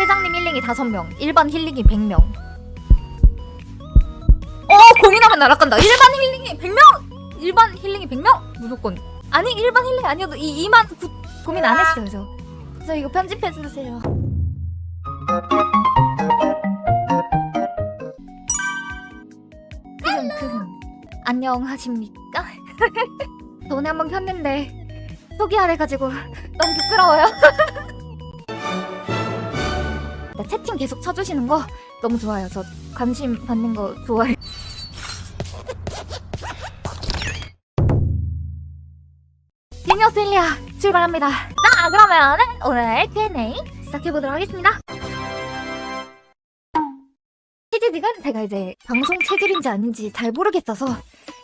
회장님 힐링이 5명, 일반 힐링이 100명. 어, 고민하면 날아간다. 일반 힐링이 100명! 일반 힐링이 100명? 무조건. 아니, 일반 힐링 아니어도 이 2만 구, 고민 안 했어요, 저. 저 이거 편집해 주세요. 안녕하십니까? 저 오늘 한번 켰는데 소개하래 가지고 너무 부끄러워요. 나 채팅 계속 쳐주시는 거 너무 좋아요. 저 관심 받는 거 좋아해요. 디니어셀리아 출발합니다. 자, 그러면 오늘 Q&A 시작해보도록 하겠습니다. 체질직은 제가 이제 방송 체질인지 아닌지 잘 모르겠어서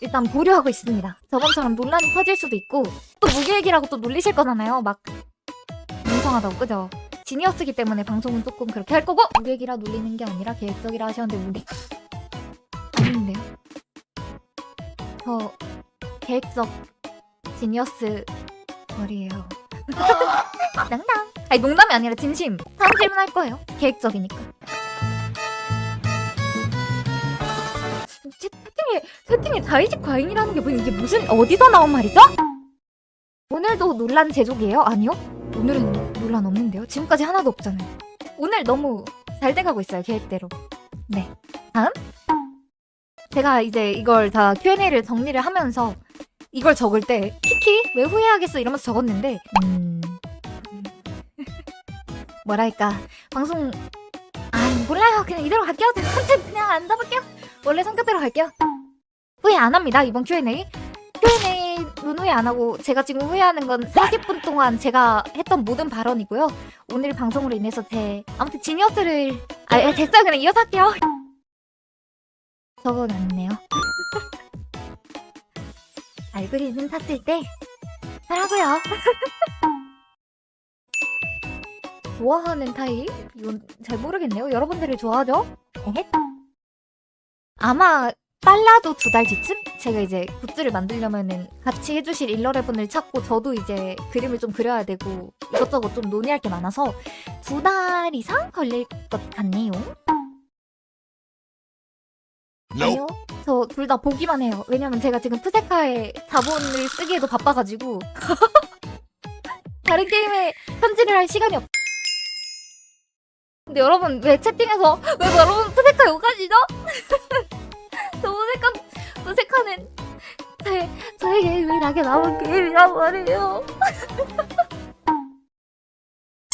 일단 보류하고 있습니다. 저번처럼 논란이 터질 수도 있고 또 무계획이라고 또 놀리실 거잖아요. 막 뭉성하다고 그죠? 지니어스기 때문에 방송은 조금 그렇게 할 거고 무계획이라 놀리는 게 아니라 계획적이라 하셨는데 우리 아닌데요? 저 계획적 지니어스 머리예요. 낭낭. 아니 농담이 아니라 진심. 다음 질문 할 거예요. 계획적이니까. 채- 채팅에 채팅에 자의식 과잉이라는 게 뭐 이게 무슨 어디서 나온 말이죠? 오늘도 논란 제조기예요? 아니요? 오늘은 논란 없는데요. 지금까지 하나도 없잖아요. 오늘 너무 잘 돼가고 있어요 계획대로. 네. 다음. 제가 이제 이걸 다 Q&A를 정리를 하면서 이걸 적을 때 키키 왜 후회하겠어 이러면서 적었는데 음 뭐랄까 방송 아 몰라요 그냥 이대로 갈게요 컨셉 그냥 안 잡을게요 원래 성격대로 갈게요 후회 안 합니다 이번 Q&A Q&A 는 후회 안 하고 제가 지금 후회하는 건 40분 동안 제가 했던 모든 발언이고요 오늘 방송으로 인해서 제 아무튼 지니어스를 아 예, 됐어요 그냥 이어서 할게요 적어놨네요 알고리즘 탔을 때 하라고요. 좋아하는 타입? 이건 잘 모르겠네요. 여러분들이 좋아하죠? 에헷. 아마 빨라도 두 달 뒤쯤? 제가 이제 굿즈를 만들려면은 같이 해주실 일러레분을 찾고 저도 이제 그림을 좀 그려야 되고 이것저것 좀 논의할 게 많아서 두 달 이상 걸릴 것 같네요. 아니요. 저 둘 다 보기만 해요. 왜냐면 제가 지금 푸세카의 자본을 쓰기에도 바빠가지고 다른 게임에 편집을 할 시간이 없. 근데 여러분 왜 채팅에서 왜 여러분 푸세카 욕하시죠? 저 푸세카 푸세카는 제 저에게 유일하게 남은 게임이란 말이에요.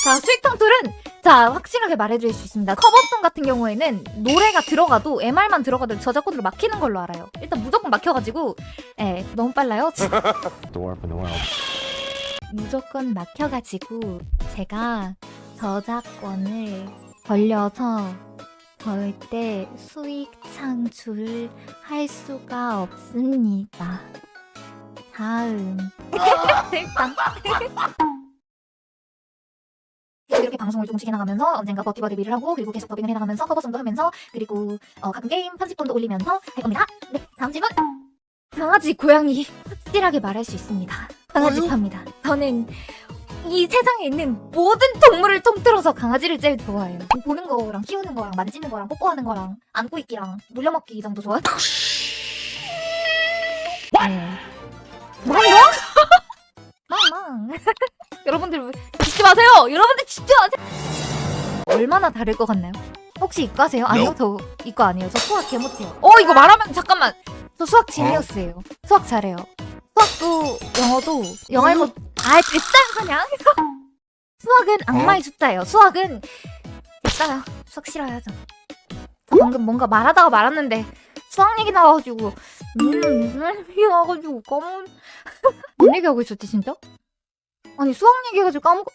자 수익통 툴은 자 확실하게 말해드릴 수 있습니다. 커버송 같은 경우에는 노래가 들어가도 MR만 들어가도 저작권으로 막히는 걸로 알아요. 일단 무조건 막혀가지고 예 너무 빨라요. 무조건 막혀가지고 제가 저작권을 걸려서 절대 수익 창출을 할 수가 없습니다. 다음 일단 이렇게 방송을 조금씩 해나가면서 언젠가 버티버 데뷔를 하고 그리고 계속 더빙을 해나가면서 커버송도 하면서 그리고 어, 가끔 게임 편집본도 올리면서 할 겁니다. 네 다음 질문 강아지 고양이 확실하게 말할 수 있습니다. 강아지파입니다. 저는 이 세상에 있는 모든 동물을 통틀어서 강아지를 제일 좋아해요. 보는 거랑 키우는 거랑 만지는 거랑 뽀뽀하는 거랑 안고 있기랑 물려먹기 이 정도 좋아요. 네. 뭐야? 망망. 여러분들 왜 죽지 마세요. 여러분들 죽지 마세요. 얼마나 다를 것 같나요? 혹시 이과세요? 아니요, 저 이과 아니에요. 저 수학 개 못해요. 어, 이거 말하면 잠깐만. 저 수학 지니어스예요. 수학 잘해요. 수학도 영어도 영어를 못. 아, 됐어요 그냥. 수학은 악마의 숫자예요. 수학은 됐어요. 수학 싫어야죠. 저 방금 뭔가 말하다가 말았는데 수학 얘기 나와가지고 음 무슨 얘기 나와가지고 까먹. 뭔 얘기하고 있었지 진짜? 아니 수학 얘기해가지고 까먹.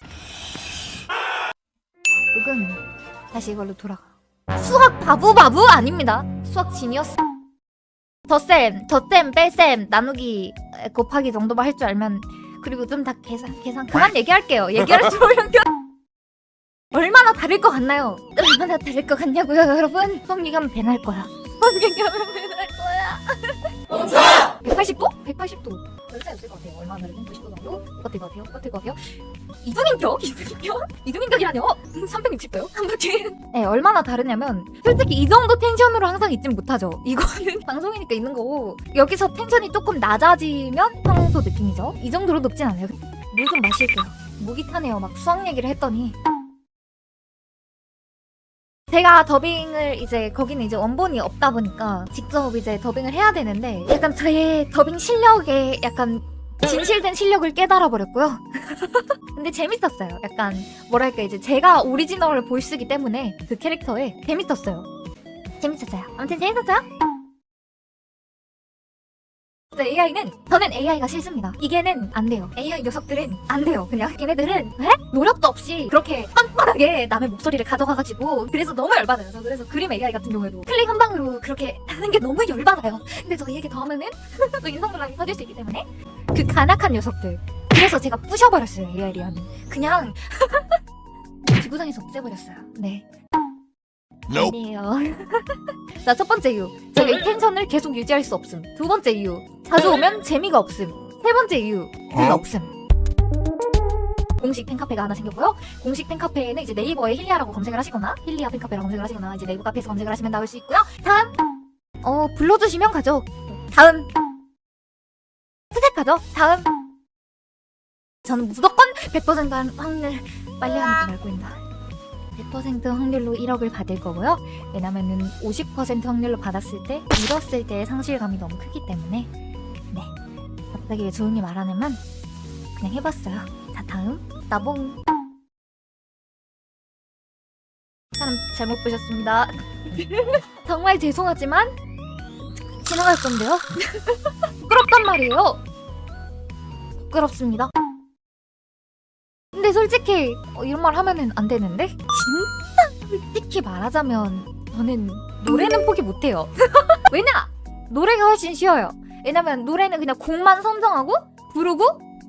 흑은 다시 이걸로 돌아가. 수학 바보 바보 아닙니다. 수학 지니어스. 덧셈, 덧셈, 뺄셈, 나누기, 에, 곱하기 정도만 할 줄 알면 그리고 좀 다 계산, 계산 그만 얘기할게요. 얘기할 줄 모르면 얼마나 다를 것 같나요? 얼마나 다를 것 같냐고요, 여러분? 얘기하면 배날 거야. 얘기하면 배날 거야. 180도? 180도. 절대 없을 것 같아요. 얼마나 다르든 90도 정도? 똑같을 것 같아요. 똑같을 것 같아요. 이중인격? 이중인격? 이중인격이라뇨? 360도요? 한 바퀴. 네, 얼마나 다르냐면 솔직히 이 정도 텐션으로 항상 있진 못하죠. 이거는 방송이니까 있는 거고 여기서 텐션이 조금 낮아지면 평소 느낌이죠. 이 정도로 높진 않아요. 물 좀 마실게요. 목이 타네요. 막 수학 얘기를 했더니 제가 더빙을 이제 거기는 이제 원본이 없다 보니까 직접 이제 더빙을 해야 되는데 약간 저의 더빙 실력에 약간 진실된 실력을 깨달아 버렸고요. 근데 재밌었어요. 약간 뭐랄까 이제 제가 오리지널 보이스기 때문에 그 캐릭터에 재밌었어요. 재밌었어요. 아무튼 재밌었어요. 네, AI는 저는 AI가 싫습니다. 이게는 안 돼요. AI 녀석들은 안 돼요. 그냥 얘네들은 에? 노력도 없이 그렇게 뻔뻔하게 남의 목소리를 가져가가지고 그래서 너무 열받아요. 저 그래서 그림 AI 같은 경우에도 클릭 한 방으로 그렇게 하는 게 너무 열받아요. 근데 저 얘기 더 하면은 또 인성 논란이 터질 수 있기 때문에 그 간악한 녀석들. 그래서 제가 부셔버렸어요. AI 리아는 그냥 지구상에서 없애버렸어요. 네. Nope. 아니에요. 자, 첫 번째 이유. 이 텐션을 계속 유지할 수 없음. 두 번째 이유. 자주 오면 재미가 없음. 세 번째 이유. 재미가 어? 없음. 공식 팬카페가 하나 생겼고요. 공식 팬카페에는 이제 네이버에 힐리아라고 검색을 하시거나 힐리아 팬카페라고 검색을 하시거나 이제 네이버 카페에서 검색을 하시면 나올 수 있고요. 다음. 어, 불러주시면 가죠. 다음. 수색하죠. 다음. 저는 무조건 100%한 확률 빨리 하는 줄 알고 있다. 100% 확률로 1억을 받을 거고요. 왜냐면은 50% 확률로 받았을 때 잃었을 때의 상실감이 너무 크기 때문에 네 갑자기 왜 조용히 말하냐면 그냥 해봤어요. 자 다음 나봉 사람 잘못 보셨습니다. 정말 죄송하지만 지나갈 건데요. 부끄럽단 말이에요. 부끄럽습니다. 근데 솔직히 어, 이런 말 하면은 안 되는데 진짜 솔직히 말하자면 저는 노래는 포기 못해요. 왜냐? 노래가 훨씬 쉬워요. 왜냐면 노래는 그냥 곡만 선정하고 부르고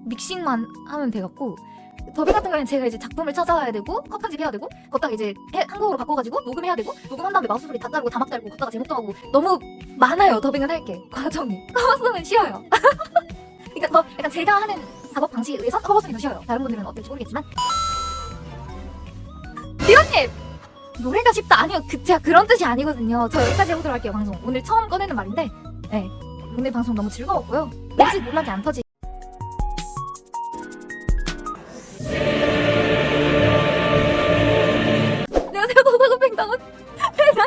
믹싱만 하면 돼갖고 더빙 같은 경우에는 제가 이제 작품을 찾아와야 되고 컷 편집해야 되고 걷다가 이제 해- 한국어로 바꿔가지고 녹음해야 되고 녹음한 다음에 마우스 소리 다 자르고 자막 달고 걷다가 제목도 하고 너무 많아요 더빙을 할게 과정이 커버송은 쉬워요. 그러니까 더 약간 제가 하는 작업 방식에 의해서 커버송이 더 쉬워요. 다른 분들은 어떨지 모르겠지만 리오님 노래가 쉽다 아니요 그 제가 그런 뜻이 아니거든요. 저 여기까지 해보도록 할게요 방송 오늘 처음 꺼내는 말인데 네 오늘 방송 너무 즐거웠고요. 왠지 논란이 안 터지.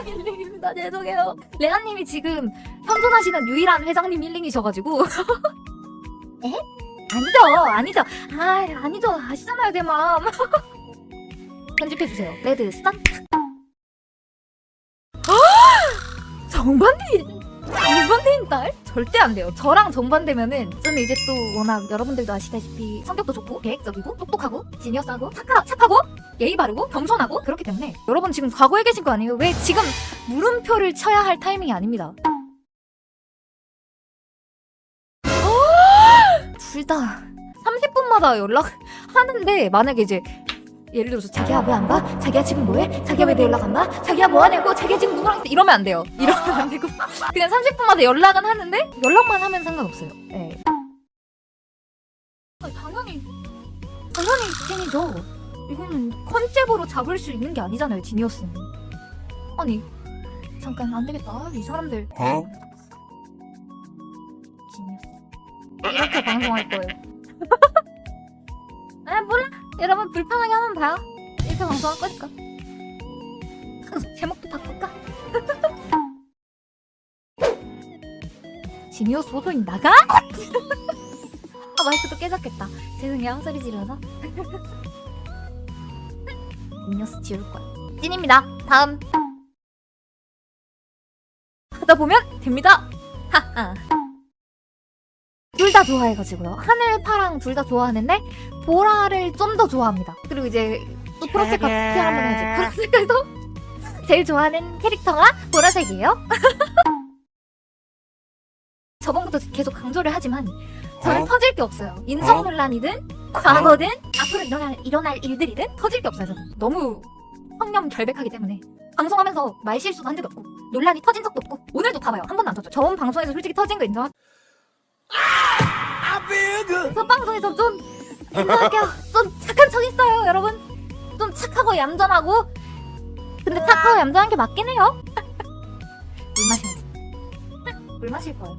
힐링입니다 죄송해요 레나님이 지금 현존하시는 유일한 회장님 힐링이셔가지고 에? 아니죠 아 아니죠. 아시잖아요 내 마음. 편집해주세요. 레드 스탄 정반대인 정반대인 딸? 절대 안 돼요. 저랑 정반대면은 저는 이제 또 워낙 여러분들도 아시다시피 성격도 좋고 계획적이고 똑똑하고 지니어스하고 착하, 착하고 예의 바르고 겸손하고 그렇기 때문에 여러분 지금 과거에 계신 거 아니에요? 왜 지금 물음표를 쳐야 할 타이밍이 아닙니다. 둘 다 30분마다 연락하는데 만약에 이제 예를 들어서 자기야 왜 안 봐? 자기야 지금 뭐해? 자기야 왜 내 연락 안 봐? 자기야 뭐 하냐고? 자기야 지금 누구랑 있어? 이러면 안 돼요. 이러면 안 되고 그냥 30분마다 연락은 하는데 연락만 하면 상관없어요. 네. 아니, 당연히 당연히 찐이죠. 이거는 컨셉으로 잡을 수 있는 게 아니잖아요, 지니어스는. 아니, 잠깐 안 되겠다. 이 사람들. 어? 지니어스. 이렇게 방송할 거예요. 여러분 불편하게 하면 봐요. 이렇게 방송할 거니까. 제목도 바꿀까? 지니어스 호소인 나가? 아, 마이크도 깨졌겠다. 죄송해요, 소리 지르서. 음료수 지울 거야. 찐입니다. 다음. 하다 보면 됩니다. 하하. 둘 다 좋아해가지고요. 하늘, 파랑 둘 다 좋아하는데 보라를 좀 더 좋아합니다. 그리고 이제 또 같은 한번 해야지. 프로색에서 제일 좋아하는 캐릭터가 보라색이에요. 저번부터 계속 강조를 하지만 저는 어? 터질 게 없어요. 인성 어? 논란이든 과거든 앞으로 일어날, 일어날 일들이든 터질 게 없어요. 저는. 너무 성념 결백하기 때문에 방송하면서 말 실수도 한 적이 없고 논란이 터진 적도 없고 오늘도 봐봐요 한 번도 안 터져 저번 방송에서 솔직히 터진 거 인정 저 방송에서 좀 인정할게요 좀 착한 척 있어요 여러분. 좀 착하고 얌전하고. 근데 착하고 얌전한 게 맞긴 해요. 물 마셔야지. 물 마실 거예요.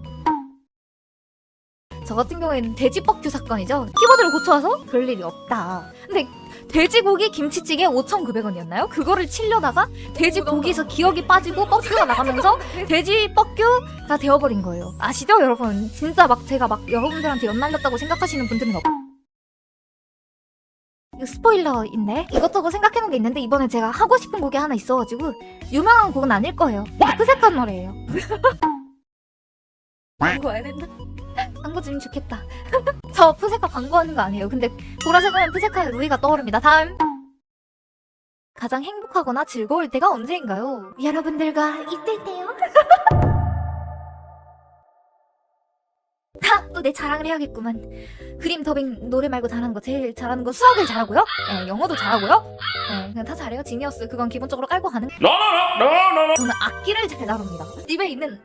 저 같은 경우에는 돼지뻑큐 사건이죠. 키보드를 고쳐와서 그럴 일이 없다. 근데 돼지고기 김치찌개 5,900원이었나요? 그거를 치려다가 돼지고기에서 기억이 빠지고 뻑큐가 나가면서 돼지 뻑큐가 되어버린 거예요. 아시죠, 여러분? 진짜 막 제가 막 여러분들한테 연날렸다고 생각하시는 분들은 없. 스포일러인데 이것저것 생각해놓은 게 있는데 이번에 제가 하고 싶은 곡이 하나 있어가지고 유명한 곡은 아닐 거예요. 푸색한 노래예요. 광고해야 된다. 광고 좀 좋겠다. 저 푸세카 광고하는 거 아니에요. 근데 보라색하면 푸세카의 루이가 떠오릅니다. 다음. 가장 행복하거나 즐거울 때가 언제인가요? 여러분들과 있을 때요. 하! 또 내 자랑을 해야겠구만. 그림 더빙 노래 말고 잘하는 거 제일 잘하는 거 수학을 잘하고요. 예, 영어도 잘하고요. 예, 그냥 다 잘해요. 지니어스 그건 기본적으로 깔고 가는. 저는 악기를 잘 다룹니다. 집에 있는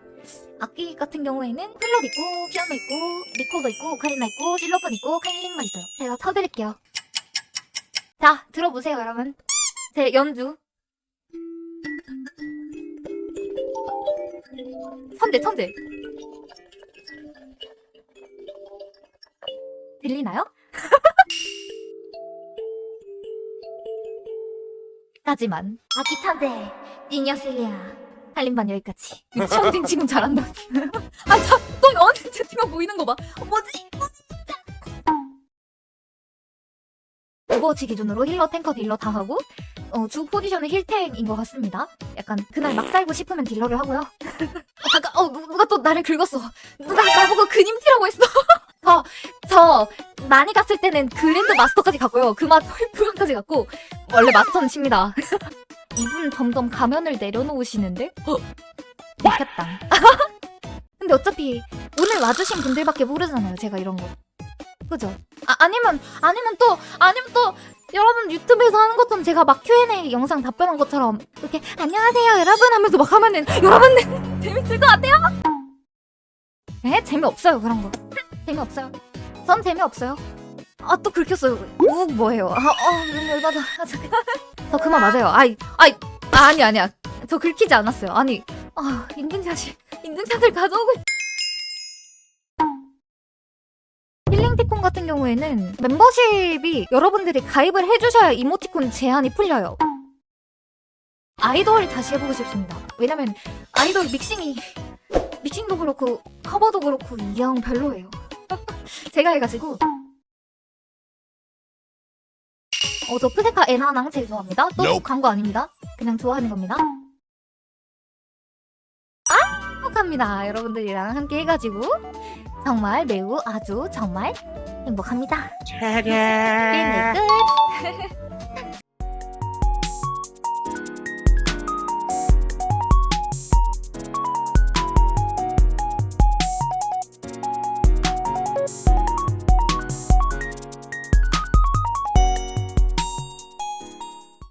악기 같은 경우에는 플룻 있고 피아노 있고 리코더 있고 오카리나 있고 실로폰 있고 카일링만 있어요. 제가 쳐드릴게요. 자 들어보세요 여러분. 제 연주. 천재 천재. 들리나요? 까지만 아기 천재 니녀슬리아 할림반 여기까지. 유치원생 지금 잘한다. 아또 너한테 채팅만 보이는 거 봐. 어, 뭐지? 오버워치 기준으로 힐러 탱커 딜러 다 하고 어, 주 포지션은 힐탱인 것 같습니다. 약간 그날 막 살고 싶으면 딜러를 하고요. 어, 잠깐 어 누- 누가 또 나를 긁었어. 누가 나보고 그님티라고 했어 저, 저 많이 갔을 때는 그랜드 마스터까지 갔고요 그맛 홀프까지 갔고 원래 마스터는 칩니다 이분 점점 가면을 내려놓으시는데? 어? 먹혔다. 근데 어차피 오늘 와주신 분들밖에 모르잖아요. 제가 이런 거. 그죠? 아, 아니면 아니면 또 아니면 또 여러분 유튜브에서 하는 것처럼 제가 막 Q&A 영상 답변한 것처럼 이렇게 안녕하세요 여러분 하면서 막 하면은 여러분들 재밌을 것 같아요? 에? 재미없어요 그런 거. 재미없어요. 전 재미없어요. 아 또 긁혔어요. 우 뭐예요? 아, 어, 너무 열받아. 아, 잠깐. 저 그만 맞아요. 아이, 아이, 아, 아니, 아니야. 저 긁히지 않았어요. 아니, 아, 인증샷이, 인증샷을 가져오고. 있- 힐링티콘 같은 경우에는 멤버십이 여러분들이 가입을 해주셔야 이모티콘 제한이 풀려요. 아이돌 다시 해보고 싶습니다. 왜냐면 아이돌 믹싱이, 믹싱도 그렇고, 커버도 그렇고, 이형 별로예요. 제가 해가지고. 어, 저 푸세카 에나낭 제일 좋아합니다. 또 Nope. 광고 아닙니다. 그냥 좋아하는 겁니다. 아, 행복합니다. 여러분들이랑 함께 해가지고 정말 매우 아주 정말 행복합니다. 게임 끝.